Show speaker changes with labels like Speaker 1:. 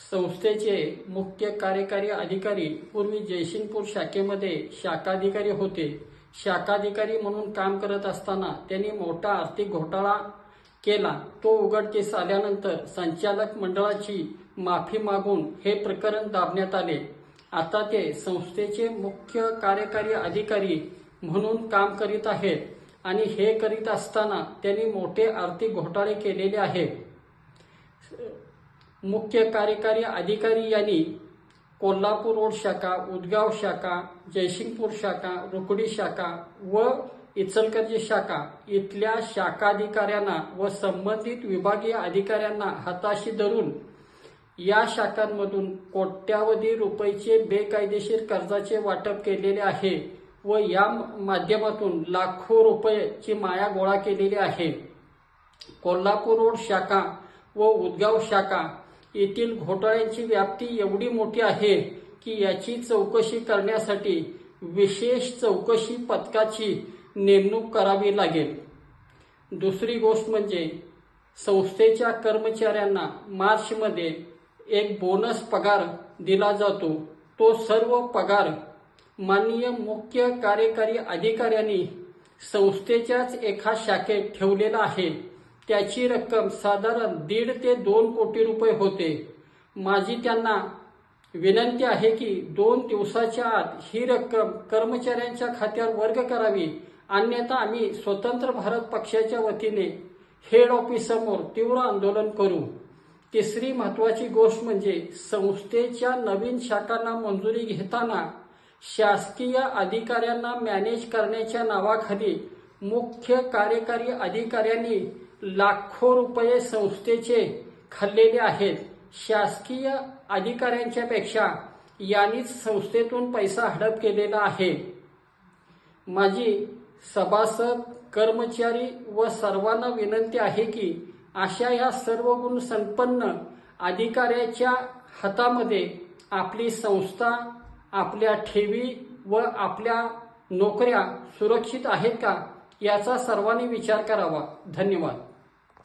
Speaker 1: संस्थेचे मुख्य कार्यकारी अधिकारी पूर्वी जयसिंगपूर शाखेमध्ये शाखाधिकारी होते. शाखाधिकारी म्हणून काम करत असताना त्यांनी मोठा आर्थिक घोटाळा केला. तो उघडकीस आल्यानंतर संचालक मंडळाची माफी मागून हे प्रकरण दाबण्यात आले. आता ते संस्थेचे मुख्य कार्यकारी अधिकारी म्हणून काम करीत आहेत आणि हे करीत असताना त्यांनी मोठे आर्थिक घोटाळे केलेले आहेत. मुख्य कार्यकारी अधिकारी यांनी कोल्हापूर रोड शाखा उदगाव शाखा जयसिंगपूर शाखा रुकडी शाखा व इचलकरंजी शाखा इथल्या शाखाधिकाऱ्यांना व संबंधित विभागीय अधिकाऱ्यांना हाताशी धरून या शाखांमधून कोट्यावधी रुपयाचे बेकायदेशीर कर्जाचे वाटप केलेले आहे व या माध्यमातून लाखो रुपयाची माया गोळा केलेली आहे. कोल्हापूर रोड शाखा व उदगाव शाखा येथील घोटाळ्यांची व्याप्ती एवढी मोठी आहे की याची चौकशी करण्यासाठी विशेष चौकशी पथकाची नेमणूक करावी लागेल. दुसरी गोष्ट म्हणजे संस्थेच्या कर्मचाऱ्यांना मार्चमध्ये एक बोनस पगार दिला जातो. तो सर्व पगार माननीय मुख्य कार्यकारी अधिकाऱ्यांनी संस्थेच्याच एका शाखेत ठेवलेला आहे. त्याची रक्कम साधारण दीड ते दोन कोटी रुपये होते. माझी त्यांना विनंती आहे की दोन दिवसाच्या आत ही रक्कम कर्मचाऱ्यांच्या खात्यावर वर्ग करावी. अन्यथा आम्ही स्वतंत्र भारत पक्षाच्या वतीने हेड ऑफिस समोर तीव्र आंदोलन करू. तिसरी महत्वाची गोष्ट म्हणजे संस्थेच्या नवीन शाखांना मंजुरी घेताना शासकीय अधिकाऱ्यांना मॅनेज करण्याच्या नावाखाली मुख्य कार्यकारी अधिकाऱ्यांनी लाखो रुपये संस्थेचे खाल्लेले आहेत. शासकीय अधिकाऱ्यांच्या पेक्षा यांनीच संस्थेतून पैसा हडप केलेला आहे. माझी सभासद कर्मचारी व सर्वांना विनंती आहे की अशा या सर्व गुण संपन्न अधिकाऱ्याच्या हातामध्ये आपली संस्था आपल्या ठेवी व आपल्या नोकऱ्या सुरक्षित आहेत का याचा सर्वांनी विचार करावा. धन्यवाद.